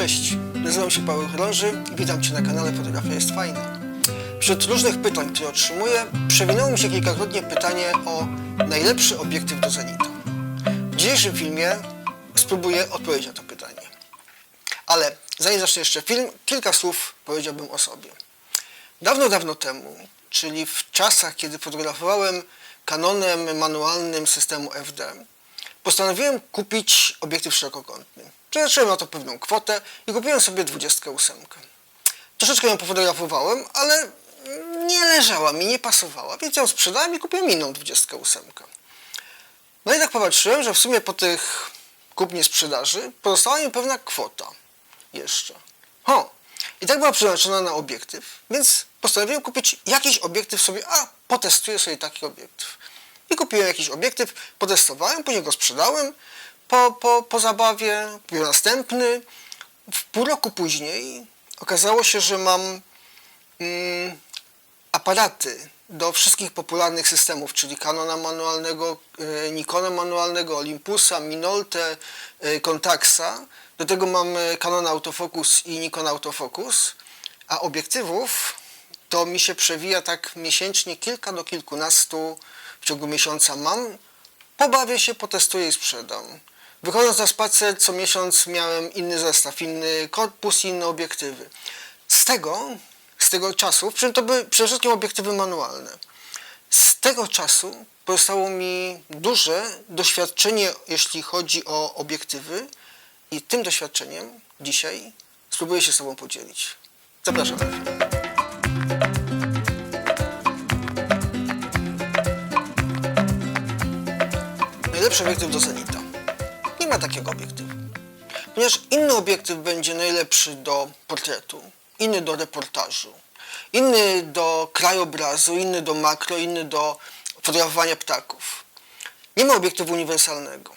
Cześć, nazywam się Paweł Chorąży i witam Cię na kanale Fotografia jest fajna. Wśród różnych pytań, które otrzymuję, przewinęło mi się kilkakrotnie pytanie o najlepszy obiektyw do zenitu. W dzisiejszym filmie spróbuję odpowiedzieć na to pytanie. Ale zanim zacznę jeszcze film, kilka słów powiedziałbym o sobie. Dawno, dawno temu, czyli w czasach, kiedy fotografowałem kanonem manualnym systemu FD, postanowiłem kupić obiektyw szerokokątny. Przeznaczyłem na to pewną kwotę i kupiłem sobie 28. Troszeczkę ją pofotografowałem, ale nie leżała mi, nie pasowała, więc ją sprzedałem i kupiłem inną 28. No i tak popatrzyłem, że w sumie po tych kupnie sprzedaży pozostała mi pewna kwota jeszcze. Ho! I tak była przeznaczona na obiektyw, więc postanowiłem kupić jakiś obiektyw sobie, a potestuję sobie taki obiektyw. I kupiłem jakiś obiektyw, potestowałem, później go sprzedałem po, po, po zabawie, kupiłem następny. W pół roku później okazało się, że mam mm, aparaty do wszystkich popularnych systemów, czyli Canona manualnego, e, Nikona manualnego, Olympusa, Minolte, e, Contaxa. Do tego mam e, Canon Autofocus i Nikon Autofocus, a obiektywów to mi się przewija tak miesięcznie kilka do kilkunastu w ciągu miesiąca mam. Pobawię się, potestuję i sprzedam. Wychodząc na spacer co miesiąc miałem inny zestaw, inny korpus, inne obiektywy. Z tego, z tego czasu, przy czym to były przede wszystkim obiektywy manualne. Z tego czasu pozostało mi duże doświadczenie, jeśli chodzi o obiektywy i tym doświadczeniem dzisiaj spróbuję się z Tobą podzielić. Zapraszam. Najlepszy obiektyw do Zenita. Ma takiego obiektywu. Ponieważ inny obiektyw będzie najlepszy do portretu, inny do reportażu, inny do krajobrazu, inny do makro, inny do fotografowania ptaków. Nie ma obiektywu uniwersalnego.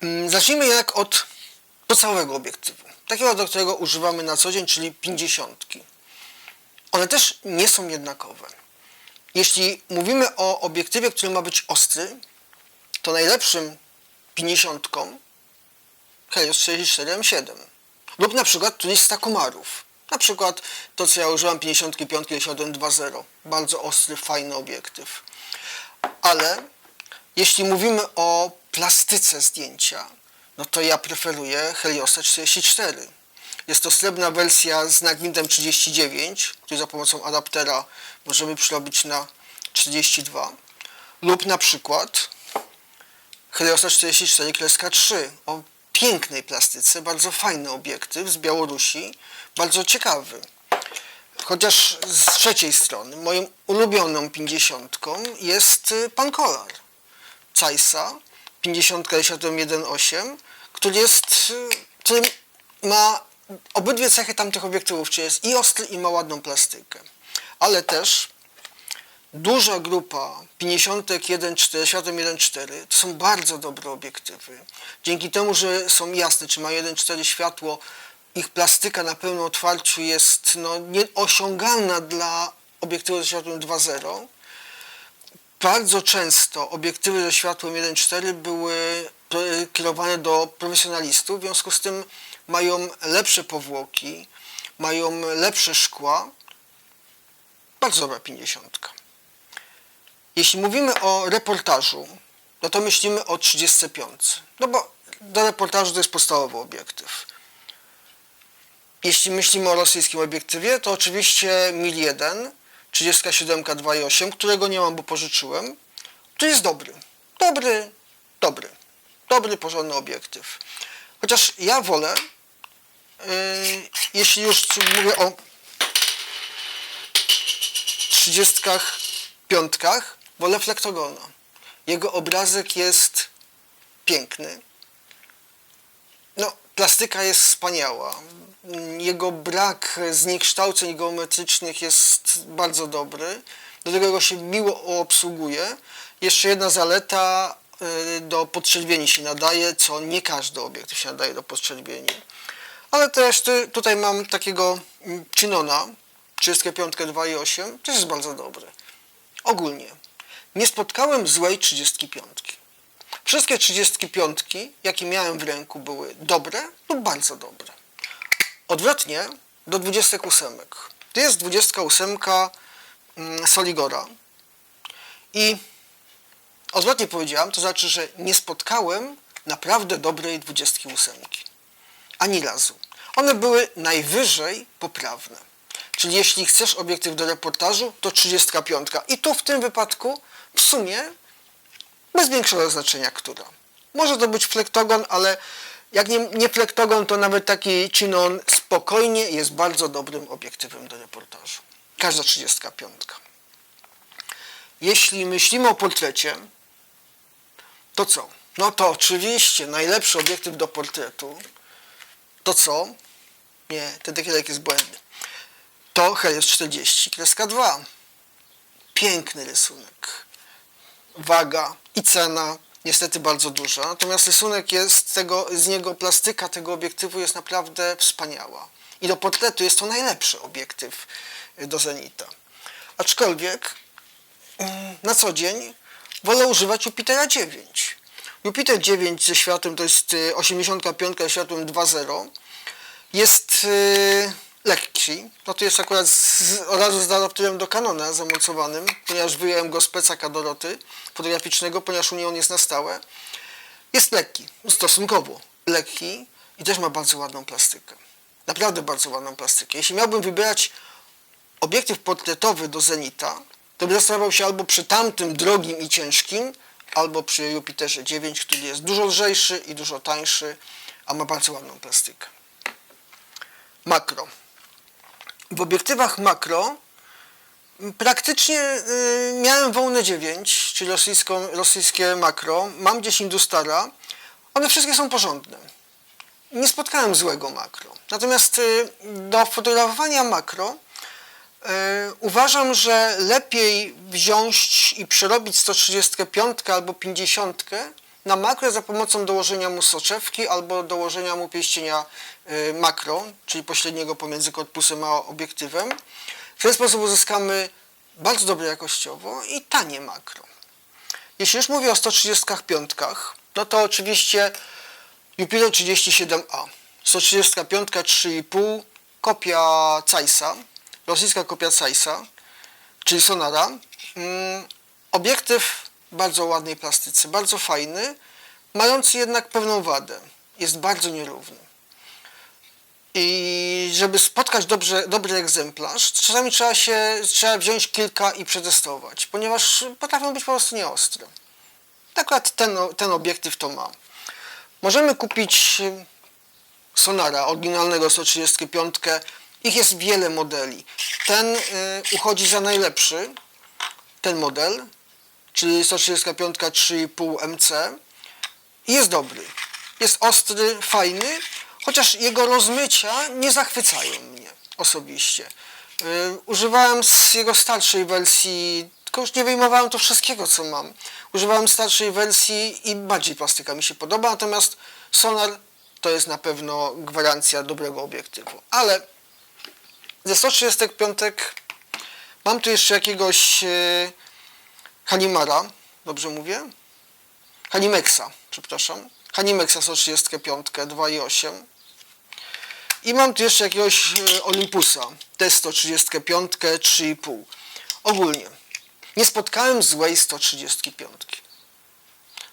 Mm, Zacznijmy jednak od podstawowego obiektywu. Takiego, do którego używamy na co dzień, czyli 50. One też nie są jednakowe. Jeśli mówimy o obiektywie, który ma być ostry, to najlepszym 50 Helios 64 M7 lub na przykład któryś z. Na przykład to, co ja użyłam 55 720. Bardzo ostry, fajny obiektyw. Ale jeśli mówimy o plastyce zdjęcia, no to ja preferuję Heliosa 44. Jest to srebrna wersja z nagwintem 39, który za pomocą adaptera możemy przerobić na 42. Lub na przykład Heliosa 44 kreska 3 o pięknej plastyce, bardzo fajny obiektyw z Białorusi, bardzo ciekawy. Chociaż z trzeciej strony, moją ulubioną 50 jest y, Pankolar Zeissa 50 1.8, który jest, y, który ma obydwie cechy tamtych obiektywów, czyli jest i ostry i ma ładną plastykę. Ale też duża grupa 50 1.4, światłem 1.4 to są bardzo dobre obiektywy. Dzięki temu, że są jasne, czy ma 1.4 światło, ich plastyka na pełnym otwarciu jest no, nieosiągalna dla obiektywu ze światłem 2.0. Bardzo często obiektywy ze światłem 1.4 były kierowane do profesjonalistów, w związku z tym mają lepsze powłoki, mają lepsze szkła. Bardzo dobra 50. Jeśli mówimy o reportażu, no to myślimy o 35. No bo do reportażu to jest podstawowy obiektyw. Jeśli myślimy o rosyjskim obiektywie, to oczywiście Mil 1, 37 2.8, którego nie mam, bo pożyczyłem, to jest dobry. Dobry, dobry. Dobry, porządny obiektyw. Chociaż ja wolę, yy, jeśli już mówię o 35, wolę Flektogona. Jego obrazek jest piękny. No, plastyka jest wspaniała. Jego brak zniekształceń geometrycznych jest bardzo dobry. Do tego go się miło obsługuje. Jeszcze jedna zaleta y, do podtrzeźbieni się nadaje, co nie każdy obiektyw się nadaje do podtrzeźbieni. Ale też tu, tutaj mam takiego mm, Chinona 35 2.8, też jest bardzo dobry. Ogólnie nie spotkałem złej 35. Wszystkie 35, jakie miałem w ręku, były dobre lub bardzo dobre. Odwrotnie do 28. To jest 28 mm, Soligora. I odwrotnie powiedziałam, to znaczy, że nie spotkałem naprawdę dobrej 28. Ani razu. One były najwyżej poprawne. Czyli jeśli chcesz obiektyw do reportażu, to 35. I tu w tym wypadku w sumie bez większego znaczenia która. Może to być flektogon, ale jak nie, nie flektogon, to nawet taki Chinon spokojnie jest bardzo dobrym obiektywem do reportażu. Każda 35. Jeśli myślimy o portrecie, to co? No to oczywiście najlepszy obiektyw do portretu to co? Nie, ten dekierek jest błędny. To Helios 40, kreska 2. Piękny rysunek. Waga i cena niestety bardzo duża. Natomiast rysunek jest tego, z niego plastyka tego obiektywu jest naprawdę wspaniała. I do portretu jest to najlepszy obiektyw do Zenita. Aczkolwiek mm, na co dzień wolę używać Jupitera 9. Jupiter 9 ze światłem to jest y, 85 ze światłem 2.0 jest y, lekki. No to jest akurat z, od razu z adapterem do Canona zamocowanym, ponieważ wyjąłem go z plecaka Doroty fotograficznego, ponieważ u niej on jest na stałe. Jest lekki, stosunkowo lekki i też ma bardzo ładną plastykę. Naprawdę bardzo ładną plastykę. Jeśli miałbym wybierać obiektyw portretowy do Zenita, to bym zastanawiał się albo przy tamtym drogim i ciężkim, albo przy Jupiterze 9, który jest dużo lżejszy i dużo tańszy, a ma bardzo ładną plastykę. Makro. W obiektywach makro praktycznie y, miałem Wołnę 9, czyli rosyjską, rosyjskie makro. Mam gdzieś Industara. One wszystkie są porządne. Nie spotkałem złego makro. Natomiast y, do fotografowania makro E, Uważam, że lepiej wziąć i przerobić 135 albo 50 na makro za pomocą dołożenia mu soczewki albo dołożenia mu pierścienia makro, czyli pośredniego pomiędzy korpusem a obiektywem. W ten sposób uzyskamy bardzo dobre jakościowo i tanie makro. Jeśli już mówię o 135, no to oczywiście Jupiter 37A. 135 3,5 kopia Zeissa rosyjska kopia Zeissa, czyli Sonara. Mm, obiektyw bardzo ładnej plastyce, bardzo fajny, mający jednak pewną wadę. Jest bardzo nierówny. I żeby spotkać dobrze, dobry egzemplarz, czasami trzeba się trzeba wziąć kilka i przetestować, ponieważ potrafią być po prostu nieostre. Akurat ten, ten obiektyw to ma. Możemy kupić Sonara oryginalnego 135 ich jest wiele modeli. Ten y, uchodzi za najlepszy, ten model, czyli 135 3,5 MC i jest dobry. Jest ostry, fajny, chociaż jego rozmycia nie zachwycają mnie osobiście. Y, używałem z jego starszej wersji, tylko już nie wyjmowałem to wszystkiego, co mam. Używałem starszej wersji i bardziej plastyka mi się podoba, natomiast Sonar to jest na pewno gwarancja dobrego obiektywu. Ale ze 135 mam tu jeszcze jakiegoś e, Hanimara, dobrze mówię? Hanimexa, przepraszam. Hanimexa 135, 2,8. I mam tu jeszcze jakiegoś e, Olympusa, też 135, 3,5. Ogólnie, nie spotkałem złej 135.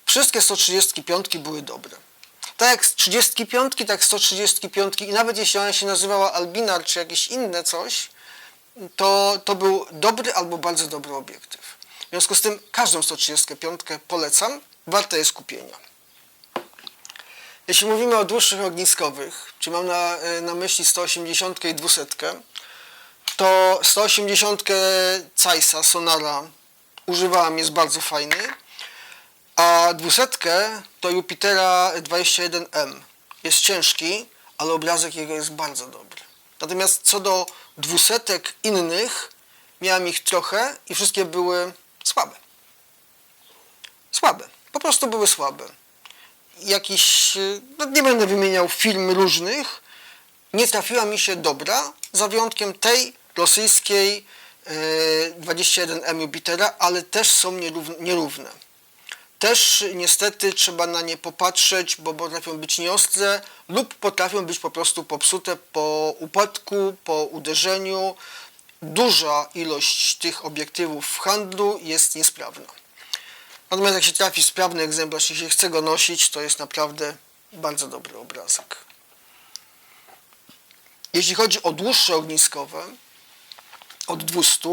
Wszystkie 135 były dobre tak jak 35, tak 135 i nawet jeśli ona się nazywała Albinar czy jakieś inne coś, to, to był dobry albo bardzo dobry obiektyw. W związku z tym każdą 135 polecam, warte jest kupienia. Jeśli mówimy o dłuższych ogniskowych, czyli mam na, na myśli 180 i 200, to 180 Zeissa Sonara używałem, jest bardzo fajny. A dwusetkę to Jupitera 21M. Jest ciężki, ale obrazek jego jest bardzo dobry. Natomiast co do dwusetek innych, miałem ich trochę i wszystkie były słabe. Słabe. Po prostu były słabe. Jakiś, no nie będę wymieniał film różnych, nie trafiła mi się dobra, za wyjątkiem tej rosyjskiej 21M Jupitera, ale też są nierówne. też niestety trzeba na nie popatrzeć, bo potrafią być nieostre lub potrafią być po prostu popsute po upadku, po uderzeniu. Duża ilość tych obiektywów w handlu jest niesprawna. Natomiast jak się trafi sprawny egzemplarz i się chce go nosić, to jest naprawdę bardzo dobry obrazek. Jeśli chodzi o dłuższe ogniskowe, od 200,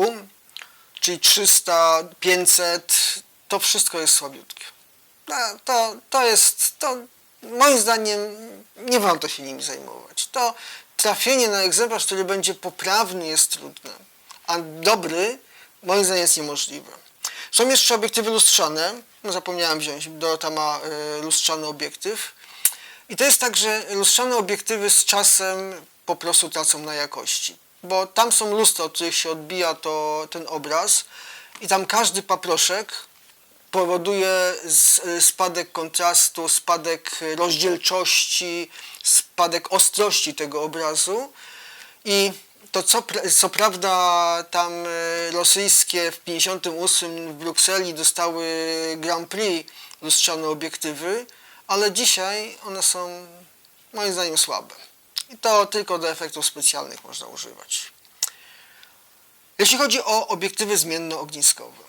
czyli 300, 500, to wszystko jest słabiutkie. No, To, to jest, to moim zdaniem nie warto się nimi zajmować. To trafienie na egzemplarz, który będzie poprawny jest trudne, a dobry moim zdaniem jest niemożliwe. Są jeszcze obiektywy lustrzane, no zapomniałem wziąć, Dorota ma y, lustrzany obiektyw. I to jest tak, że lustrzane obiektywy z czasem po prostu tracą na jakości, bo tam są lustra, od których się odbija to, ten obraz. I tam każdy paproszek powoduje s- spadek kontrastu, spadek rozdzielczości, spadek ostrości tego obrazu. I to co, co prawda tam e, rosyjskie w 58 w Brukseli dostały Grand Prix lustrzane obiektywy, ale dzisiaj one są moim zdaniem słabe. I to tylko do efektów specjalnych można używać. Jeśli chodzi o obiektywy zmienno-ogniskowe.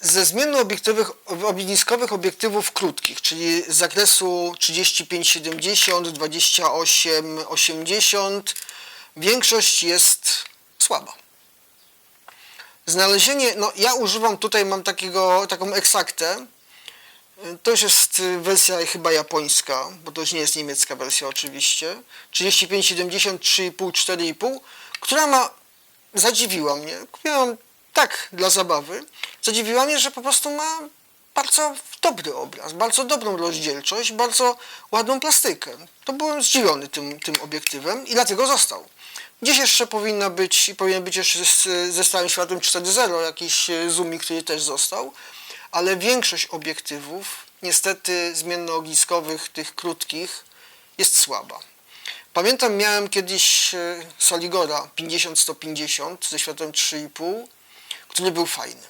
Ze zmienno-obiektywych, ogniskowych obiektywów krótkich, czyli z zakresu 35-70, 28-80, większość jest słaba. Znalezienie, no ja używam tutaj, mam takiego, taką eksaktę, to już jest y, wersja chyba japońska, bo to już nie jest niemiecka wersja oczywiście. 35, 70, 3,5, 4,5, która ma, zadziwiła mnie, kupiłam tak dla zabawy, zadziwiła mnie, że po prostu ma bardzo dobry obraz, bardzo dobrą rozdzielczość, bardzo ładną plastykę. To byłem zdziwiony tym, tym obiektywem i dlatego został. Gdzieś jeszcze powinna być, powinien być jeszcze ze stałym światłem 4.0 jakiś e, zoomik, który też został, ale większość obiektywów, niestety zmiennoogniskowych, tych krótkich, jest słaba. Pamiętam, miałem kiedyś e, Soligora 50-150 ze światłem 3,5, który był fajny.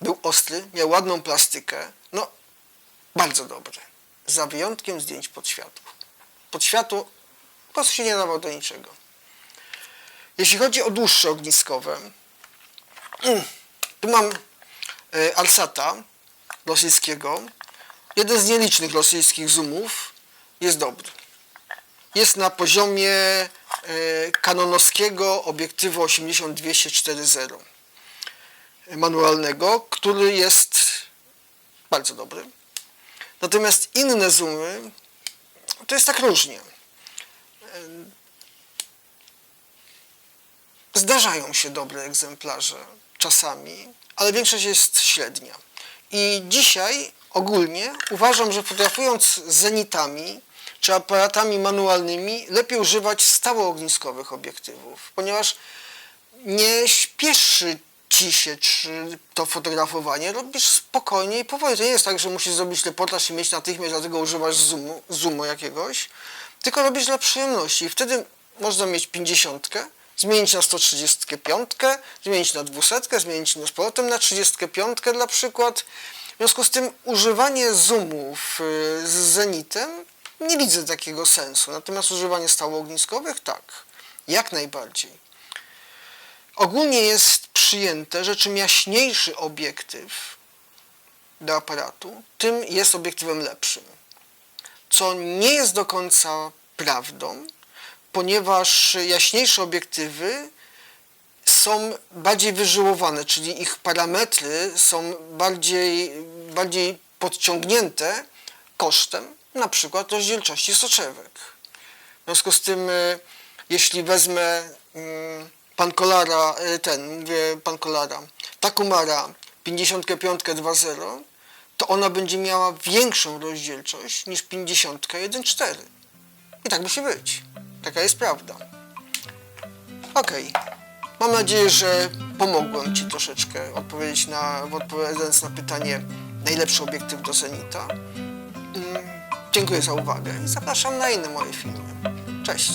Był ostry, miał ładną plastykę, no bardzo dobry. Za wyjątkiem zdjęć pod światło. Pod światło po prostu się nie dawał do niczego. Jeśli chodzi o dłuższe ogniskowe, tu mam e, Alsata rosyjskiego. Jeden z nielicznych rosyjskich zoomów jest dobry. Jest na poziomie e, kanonowskiego obiektywu 80-200-4.0 manualnego, który jest bardzo dobry. Natomiast inne zoomy to jest tak różnie. Zdarzają się dobre egzemplarze czasami, ale większość jest średnia. I dzisiaj ogólnie uważam, że fotografując zenitami czy aparatami manualnymi lepiej używać stałoogniskowych obiektywów, ponieważ nie śpieszy ci się czy to fotografowanie, robisz spokojnie i powoli. To nie jest tak, że musisz zrobić reportaż i mieć natychmiast, dlatego używasz zoomu, zoomu jakiegoś, tylko robisz dla przyjemności. I wtedy można mieć 50, zmienić na 135, zmienić na 200, zmienić z powrotem na 35 dla przykład. W związku z tym używanie zoomów y, z zenitem nie widzę takiego sensu. Natomiast używanie stałoogniskowych tak, jak najbardziej. Ogólnie jest przyjęte, że czym jaśniejszy obiektyw do aparatu, tym jest obiektywem lepszym. Co nie jest do końca prawdą, ponieważ jaśniejsze obiektywy są bardziej wyżyłowane, czyli ich parametry są bardziej, bardziej podciągnięte kosztem na przykład rozdzielczości soczewek. W związku z tym, y, jeśli wezmę mm, pan Kolara, y, ten, mówię pan Kolara, Takumara 55 2.0, to ona będzie miała większą rozdzielczość niż 50 1.4. I tak musi być. Taka jest prawda. Okej. Mam nadzieję, że pomogłem Ci troszeczkę odpowiedzieć na, odpowiadając na pytanie najlepszy obiektyw do Zenita. Mm, Dziękuję za uwagę i zapraszam na inne moje filmy. Cześć!